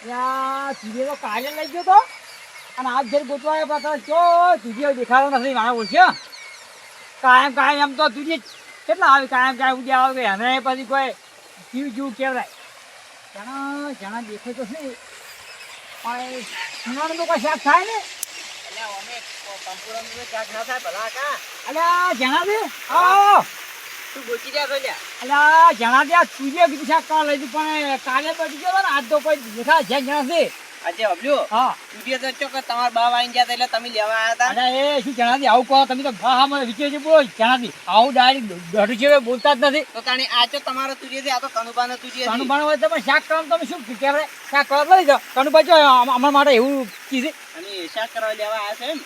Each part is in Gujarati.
તુજે તો કાલે લઈ ગયો તો? અને આજ ઘેર ગોતવા પાછળ પાછા ચો તુજે દેખાતો નથી મારા ઓળખ્યો કાયમ કાયમ એમ તો તુજે કેટલા આવે કાયમ કાયમ ઉડી આવે એને પછી કોઈ જીવ જીવ કહેવાય. જણા જણા દેખાય તો નહીં પણ સુનાનું તો કોઈ શાક થાય ને? અલ્યા જણા દે આવો. અલ્યા જણા દે આ કીધું શાક કરવા લઈ પણ કાલે બચી ગયો ને આજ તો કોઈ દેખા જ્યાં જણા છે. આજે હબલ્યો હા. તુડિયો તો ચોક્કસ તમારા બા આવીને ગયા એટલે તમે લેવા આવ્યા હતા અરે એ શું જણાતી આવું કહો તમે તો હા હા મને વિચાર છે બોલ જણાતી આવું ડાયરેક્ટ દઢું છે બોલતા જ નથી. તો તાણે આ તો તમારો છે આ તો કનુબાનો તુડિયો છે. કાનુબાણ હોય તમે શાક કરવા તમે શું કહેવાય શાક કરવા લઈ જાઓ. કાનુબા જો અમારા માટે એવું કીધું. અને શાક કરવા લેવા આવ્યા છે એમ?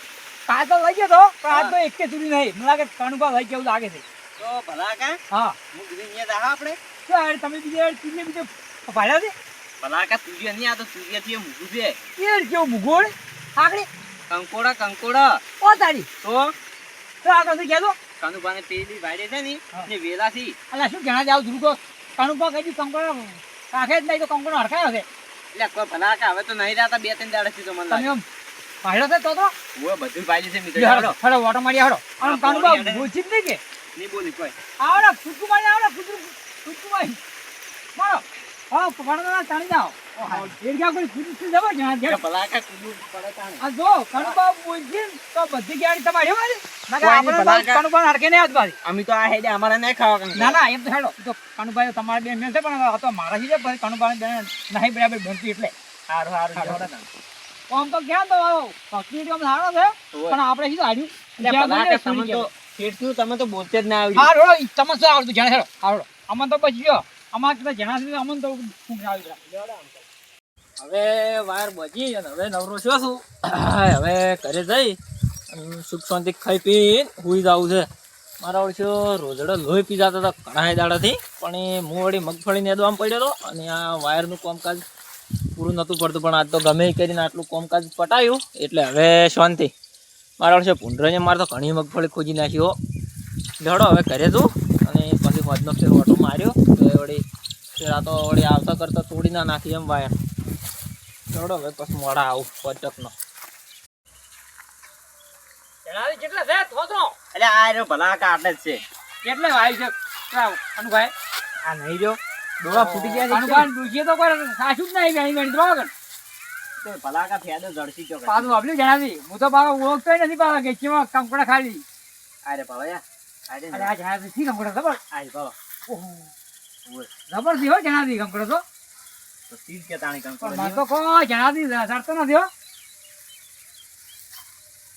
તો લઈ ગયો તો પણ આજ તો એક કે સુધી નહીં. મને લાગે કાનુબા લઈ ગયું લાગે છે. તો ભલા કા? હા. હું કીધું અહીંયા દાહા આપણે. શું યાર તમે બીજે તીજે બીજે ભાડ્યા છે? ભલા કા તુડિયો નહીં આ તો તુડિયો થી મૂકું છે. એ કેવું મુગોળ આકડી. કંકોડા કંકોડા. ઓ તારી. તો? તો આગળથી કહેતો કનુબાને પેલી વાડે છે ને હા. જે અલા શું જણા જાવ ધ્રુકો કાનુબા કહી કંકોડો રાખે જ નહીં તો કંકોડો હરખાયો છે એટલે કોઈ ભલા કા હવે તો નહીં રહેતા બે ત્રણ દાડે થી તો મને લાગે. ભાડ્યો છે તો બધું ભાઈ છે મિત્રો હેડો હેડો ઓટો મારી હેડો આમ હા, કાનુબા પોણી હેડે. બોલછી જ નહીં કે? નહીં બોલી કોઈ. આવડે ફૂટકું મારી આવડે ફૂટકું ફૂટકું મારી મારો. હા પકડો તાણી જાઓ. એ શેઠનું તમે તો બોલતે જ ના આવ્યું હા રોડો તમે શું આવડતું? જાણે હેડો આવડો અમન તો પછી ગયો અમાર તો જણા સુધી અમન તો ઊંઘ આવી હવે વાર બચી અને હવે નવરો છો. શું હવે ઘરે જઈ અને સુખ શાંતિ ખાઈ પી હુઈ જવું છે. મારા ઓળશો રોજડો લોહી પી જતા હતા ઘણા દાડાથી પણ એ હું વળી મગફળીને એદવામાં પડ્યો હતો અને આ વાયરનું કામકાજ પૂરું નહોતું પડતું પણ આજ તો ગમે કરીને આટલું કામકાજ પટાયું એટલે હવે શાંતિ. મારા વર્ષે ભૂંડરાને મારે તો ઘણી મગફળી ખોજી નાખ્યો લેડો હવે ઘરે તું. અને પછી હોજનો ફેર ઓટો માર્યો. તો એ વળી ફેરા તો વળી આવતા કરતા તોડી ના નાખી એમ વાયર ચડો હવે પછી મોડા આવું પટકનો. જણાવી કેટલા છે? એટલે આ રહ્યો ભલા કાઢે જ છે. કેટલે વાય છે? અનુભાઈ? આ નહીં ડોળા ફૂટી ગયા છે. અનુભાઈ ડૂસીએ તો કોઈ સાચું જ નહીં ગણી તો ભલા કા ફેદો જડસી ચોકે પાછું આપલું જણાવી. હું તો પાછો ઓળખતો નથી પાછો કે ચેમાં કંકડા ખાલી. આ અરે જણાવી શી કંકડા? ખબર આ રે ઓહો. ઓય. હો જણાવી કંકડો તો. તો તીર કે તાણી કંકોડો મને તો કોઈ જણાવી ચડતો નથી હો.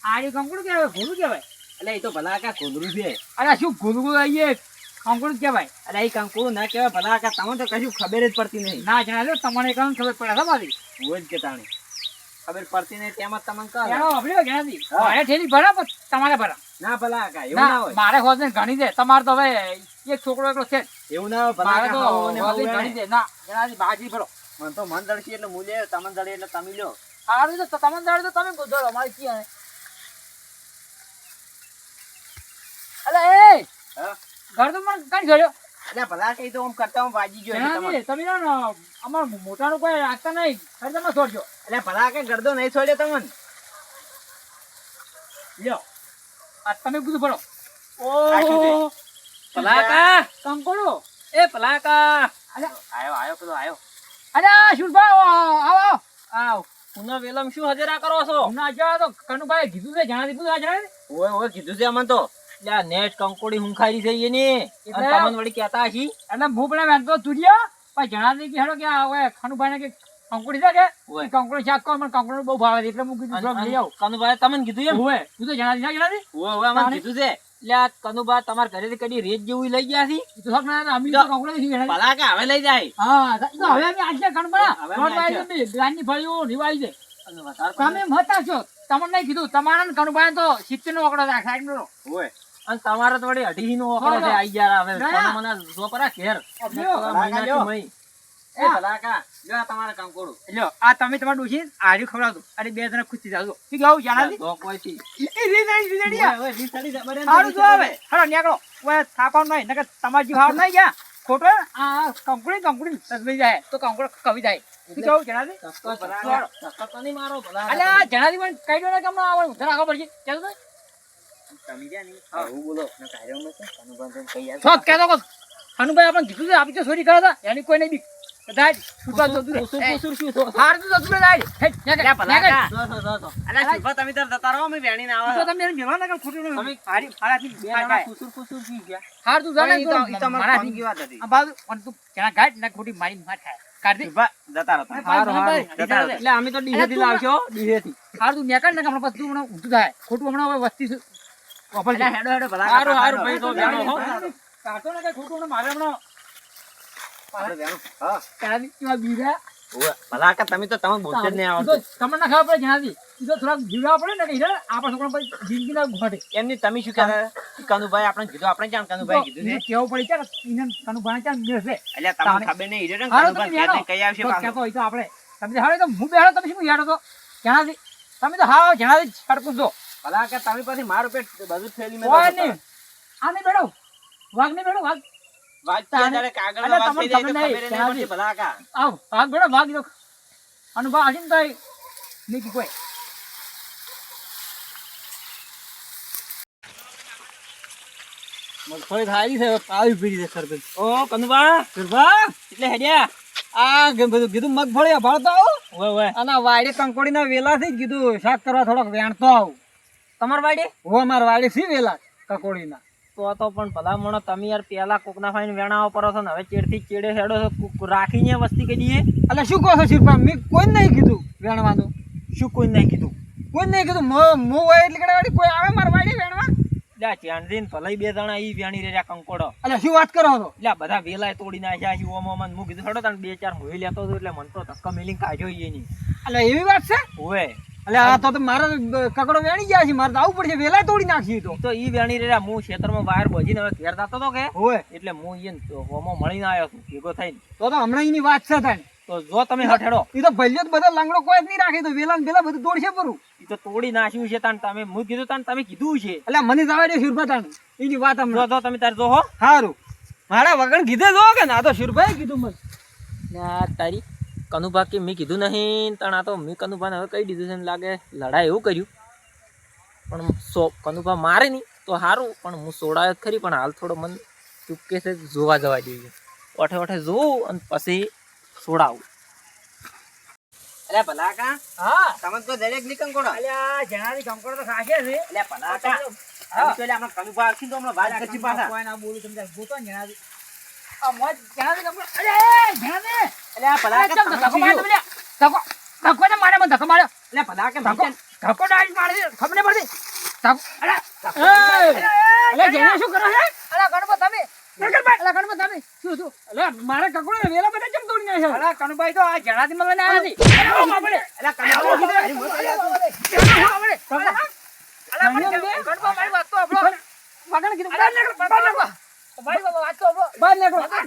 આડી કંકડું કહેવાય ઘોડું કહેવાય. એટલે એ તો ભલા કા છે. અરે શું ઘોડું આવીએ કંકડું કહેવાય. એટલે એ કંકોડું ના કહેવાય ભલા કા તમને તો કશું ખબર જ પડતી નહીં. ના જણાવ્યો તમને કામ ખબર પડે છે મારી. જ કે તાણી. ખબર પડતી નહીં તેમાં તમને કહો. એનો અભિયો હા. મારે ઠેલી ભરા પણ તમારે ભરા. ના ભલા કા એવું ના હોય. મારે હોત ને ઘણી દે. તમારે તો હવે એક છોકરો એકલો છે એવું ના હોય ભલા મારે તો ને ઘણી દે. ના જણાવી બાજી ભરો. મન તો મન દળકી એટલે લે તમને દળે એટલે તમે લ્યો. સારું તો તમને દળે તો તમે ગુજરો અમારે ક્યાં અલે એ! ઘર તો મને કઈ ગયો એટલે ભલા કઈ તો આમ કરતા હું વાજી ગયો એટલે તમને. જણાવી તમે ના ના અમાર મોટાનું કોઈ રાખતા નહીં. ઘર તમે છોડજો. એટલે ભલા કે ગરદો નહીં છોડ્યો તમને? લ્યો આ તમે બધું ભરો. સાચું છે. ઓહો પલાકા એ પલાકા અલે આયો આયો પેલો આયો. અરે શુરભાઈ આવો આવો પુના વેલમ શું હજરા કરો છો? હમણાં જો તો કનુભાઈ કીધું છે જણાવી દીધું આ જણાવી ઓય ઓય કીધું છે અમને તો. આ નેટ કંકોડી હુંખારી થઈ અને તમને વળી કહેતા હશી. અને હું પણ વેંતો તુર્યો પણ કે હેડો કે આ હવે કનુભાઈ ને કે કંકોડી છે કે? ઓય. કંકોડી શાક કરો મને કંકોડી બહુ ભાવે છે. એટલે હું કીધું અને- લઈ આવ. કનુભાઈ તમને કીધું એમ? ઓવે તું તો જણાવી ના જણાવી ઓય ઓય તાણી. કીધું છે. આ કનુભા તમારા ઘરેથી કદી રેત જેવું લઈ ગયા છે તો ના અમે તો કંકોડી નથી જણાવી ભલા કે હવે લઈ જાય. હા તો હવે અમે આજે હવે ફળીઓ નિવાળી છે. તમે મતા છો તમને નહીં કીધું તમારા કનુભાઈ તો સિત્તેર નો આંકડો સાઈડ નો ઓય. અને તમારે તો વળી અઢી નો છે આઈ ગયા હવે. મને જો પરા ઘેર. એ લ્યો આ લ્યો તમે તમારે ડોશી આર્યું ખવડાવતું અને બે જણા ખુશી જાવ શું કેવું જણાવી તો કોઈથી. એ રીત રીત ઓય ઓય રીત ચડી જાય, બરાબર સારું રીત જો હવે. હાલો નીકળો. ઓય થાકવાનું નહીં નકર તમારી જીવ હાર નહીં ગયા ખોટો આ કંકુડી કંકુડી સસવાઈ જાય. તો કંકુડો કવી જાય. તો નહીં મારો ભલા અલ્યા જણાવી પણ કઈ દો ને કેમ ના આવે ઉધર આગળ પડશે ચાલો તો. હનુભાઈ આપણે કીધું આપી તો ચોરી કરતા એની કોઈ નહીં જ છૂટવા જતું રહે. કુસુર કુસુર શું થયું? હાર તો રહે જાય. હે, જો, જો. અલા શિલ્પા તમે તાર જતા રહો અમે વેણીને તો આવા તમે એને ના કર, ખોટું તમે- હારી, હારાથી બે હાર જણા ખાય. કુસુર કુસુર ગયા? હાર તું જા તો- ઈ તો અમારે મારાથી. ફોન હતી આ બાજુ, પણ તું જણા ગાંઠ ને ખોટી મારી માર ખાય. કાઢ દે. જતા રહો. હારું, હારું. એટલે અમે તો તું હાર તું હમણાં પછી તું હમણાં થાય. ખોટું હમણાં વસ્તી હેડો હેડો ભલા કા, હારું, હારું, ભાઈ, તો હેડો. હો. કાઢતો ને કઈ ખોટું મારે હમણાં આપણે વેણો. હા. કાઢી કેવા બીજા. ઓવે. ભલા કા તમે તો તમે બોલતે જ નહીં ઈ તમને ના ખબર પડે જણાવી. તો થોડાક જીવડાવવા પડે ને કે આપણા છોકરાને પછી જિંદગી ના ઘટે. એમની તમે શું કહેતા કનુભાઈ આપણે કીધું આપણે જાણ કનુભાઈ કીધું છે કેવું પડી ચાલ તને ચાલ મેળશે. એટલે તમને ખબર નહીં કનુભાઈ. કઈ આવશે પાછો. હોય તો આપણે તમે તો તો હું બેહાડો તમે શું યાડો તો જણાવી તમે તો હા જણાવી છડકું દો ભલા કા તમે પછી મારું પેટ બધું ફેલી મેં કોઈ નહીં. આ બેડો વાઘ. ને બેડો વાઘ વાંચતી તાને- ત્યારે કાગળનો થઈ જાય તો ખબર નહીં, નહીં પડતી ભલા કા. આવ વાઘ બેડો વાઘ દો અને વાઘ તો નહીં કોઈ. મગફળી થાળી છે પાવી પીડી છે સરપંચ ઓ કનુભા ગરબા એટલે હેડ્યા. આ બધું કીધું મગફળી અભાળતો આવો. અને વાયરે કંકોડી કંકોડીના વેલાથી થી કીધું શાક કરવા થોડોક વેણતો આવું. તમાર વાડી? હો અમાર વાડી સી વેલા કંકોડીના. તો તો પણ ભલા મણો તમે યાર પેલા કોકના ફાઈન વેણા પરો છો ને હવે ચેડથી ચેડે હેડો છો રાખીને વસ્તી કહી દઈએ. એટલે શું કહો છો શિરપા મેં કોઈ નહીં કીધું વેણવાનું. શું કોઈ નહીં કીધું? કોઈ નહીં કીધું મો- મો હોય એટલે વાડી કોઈ આવે માર વાડી વેણવા? લે ને ભલાઈ બે જણા ઈ વેણી રહ્યા કંકોડો. એટલે શું વાત કરો છો? લ્યા બધા વેલાય તોડી નાખ્યા છે ઓમ ઓમ મૂકી કીધું હેડો તને બે ચાર મોહી લેતો હતો એટલે મન તો ધક્કા મેલી કાઢ્યો ઈ એની. એટલે એવી વાત છે? ઓય એટલે આ તો મારો કકડો વેણી ગયા છે મારે તો આવું પડશે વેલા તોડી નાખી તો. તો ઈ વેણી રહ્યા હું ખેતરમાં વાયર બોજીને હવે ઘેર જતો તો કે? હોય. એટલે હું ઈ હોમો મળીને આવ્યો છું ભેગો થઈને. તો તો હમણાં એની વાત છે થાય તો જો તમે હઠેડો. એ તો ભલ્યો જ બધા લાંગડો કોઈ જ નહીં રાખે તો વેલા વેલા બધું તોડશે પરું ઈ તો તોડી નાખ્યું છે તાન તમે હું કીધું તાન તમે કીધું છે. એટલે મને જવા દે શિરભા તાન એની વાત હમણાં. જો તમે તાર જો હો. સારું મારા વગર કીધે જો કે ના તો શિરભાઈ કીધું મને. ના તારી કનુભા કે મેં કીધું નહીં તણ આ તો મેં કનુભાને હવે કહી દીધું છે એમ લાગે? લડાઈ એવું કર્યું. પણ સો કનુભા મારે નહીં તો સારું પણ હું સોડાયો ખરી પણ હાલ થોડો મન ચૂપકે છે જોવા જવા જોઈએ ઓઠે ઓઠે જોઉં અને પછી સોડાવું. અલ્યા ભલા કા હા. તમે તો દરેકની કંકોડો અલ્યા જણાની કંકોડો તો ખાશે છે અલ્યા ભલા કા તમે તો એટલે આપણે કનુભા આવશે તો હમણાં વાત કરશી પાછા. કોઈ ના બોલું તમને ગોતો જણાવી મારે કકડો ને વેલા બધા ચમ તોડી નાખ્યો કણભાઈ તો આ જણાથી મને આવ્યા હતી અલા ઓ બાપડે અલ્યા કનુભા કીધું, અરે મોટો યાર તું.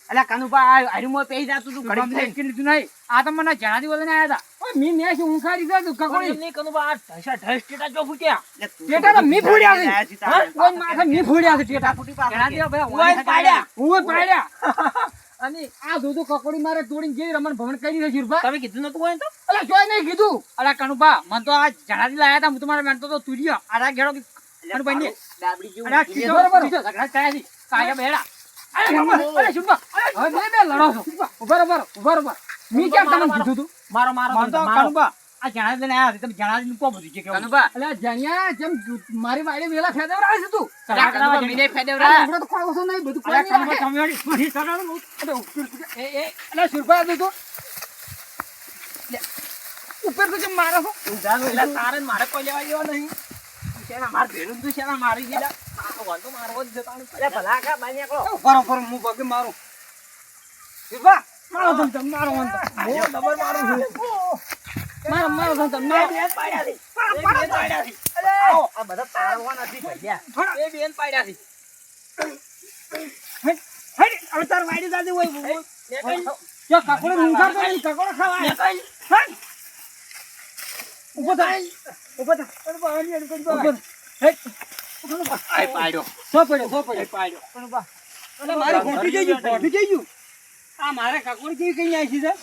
અલ્યા કાનુભા આ હારીમાં પેઈ જાતું તું ઘડી થઈને. લીધું નહીં. આ તો મને જણાથી બોલીને આયા હતા મી ને શું ઊંઘાડી દે તું કકોડી નહીં કાનુભા આ ઢસા ઢસ ટેટા જો ફૂટ્યા. ટેટા તો મી ફૂટ્યા છે. કોઈ માથે મી ફૂટ્યા છે ટેટા. ફૂટી પાસે જણાથી કે. ભાઈ ઓય પાડ્યા. ઓય પાડ્યા. અને આ દૂધો કકોડી મારે તોડીને જેવી રમણ ભવન કરી છે શિરભા. તમે કીધું નતું હોય તો? અલા જોઈ નહીં કીધું. અલા કનુભા મને તો આ જણાથી લાયા હતા હું તમારે મેં તો તુર્યો. આ ઘેડો એટલે ને ડાબડી જેવું અલા મૂકી કીધો બરોબર. કીધો ઝઘડા થયા છે. કાયા બેડા. અરે શિરભા હવે બે બે લડો છો. ઊભા ઊભા ઊભા ઊભા મી કેમ તમને કીધું તું? મારો મારો તો મારો. આ જણાવી લઈને આયા હતા તમે જણાવી કો બધું છે. કેવું કનુભા. જણિયા જેમ મારી વાડી વેલા ફેદવરાવે છે તું. અલા મીને ફેદેવરા. આ તો કોઈ ઓછો નહીં, બધું કોઈ નહીં રાખે. અરે, ઉપર- એ, એ, તો. જેમ મારે એટલે તારે મારે કોઈ લેવા જેવા નહીં. માર ભેરું તું શેના મારી ગયેલા આ તો મારવો જ છે તાણે. અલ્યા ભલા કા બહાર નીકળો. ઊભા ઊભા રહો, હું પગે મારું. શુરભા, મારો તમ તમ મારો તમ. બહુ ડબલ મારું છું. મારો મારો તમ તમ મારો. આવો, આ બધા તારવા નથી ભૈયા. એ બેન પાડ્યા છે હેડ, હેડ, હવે તાર વાડી દાદી હોય. જો કાકોડો ઊંઘાડતો નહીં, કાકોડો ખાવા. હેડ. ઊભો થા. ઊભો થા. ઊભો થા. ઊભો થા. હેડ. આય પાડ્યો. સો પડ્યો, સો પડ્યો. પણ ઊભા. અરે મારે ગોઠવી જઈ ગયું, ગોઠવી જઈ ગયું. આ મારે કાકોડી કેવી કઈ આવી છે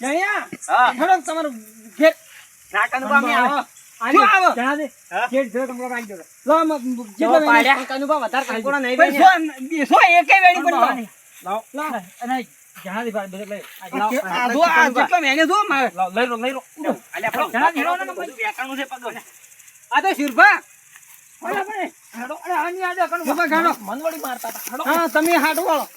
જયા હા. હેડો તમારું ઘેર. ના, કનુભા, આવો. આજો આવો. હા? ઘેર જો તમને કાઢી દો. લો જો પાડ્યા. વેણી કાનુભા વધારે કાઢી નહીં પણ સો સો વેણી નહીં. લાવો. લાવો અને જહાજી બધે લઈ આ જો આ જેટલો વેણી જો મારે. લઈ લો લઈ લો. અલ્યા, પણ જરા ઊભા ધીરો કરો તો છે પગો. આ તો શિરભા. તમે હાડો. વાળો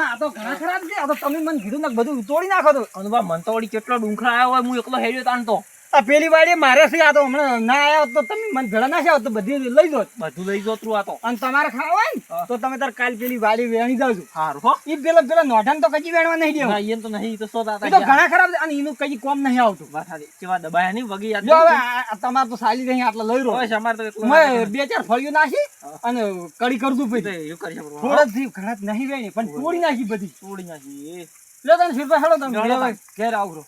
આ તો ઘણા ખરાબ છે. આ તો તમે મને કીધું ને બધું તોડી નાખો તો. અનુભવ મન તો વળી કેટલો ડુંખરા આવ્યો હોય હું એકલો હેર્યો તાન તો. આ પેલી વાડી મારે શું આ તો હમણાં ના આયા તો તમે મને ભેળા ના આવો તો બધી લઈ જો બધું લઈ જો તું આ તો. અને તમારે ખાવા હોય ને તો તમે તાર કાલ પેલી વાડી વેણી જાવજો. સારું હો. ઈ પેલા પેલા નોઢાને તો કજી વેણવા નહીં દેવા. ના ઈયન તો નહીં તો સો દાતા તો ઘણા ખરાબ અને એનું કઈ કોમ નહીં આવતું. વાત કેવા દબાયા નહીં વગી જો હવે તમારે તો સાલી નહીં આટલા લઈ રહ્યો બસ અમારે તો મેં બે ચાર ફળિયું નાખી અને કડી કરતું પછી. થોડા જીવ ઘણા નહીં વેણી પણ તોડી નાખી બધી. તોડી નાખી લો તને શિરપા હેલો તમે ઘેર આવરો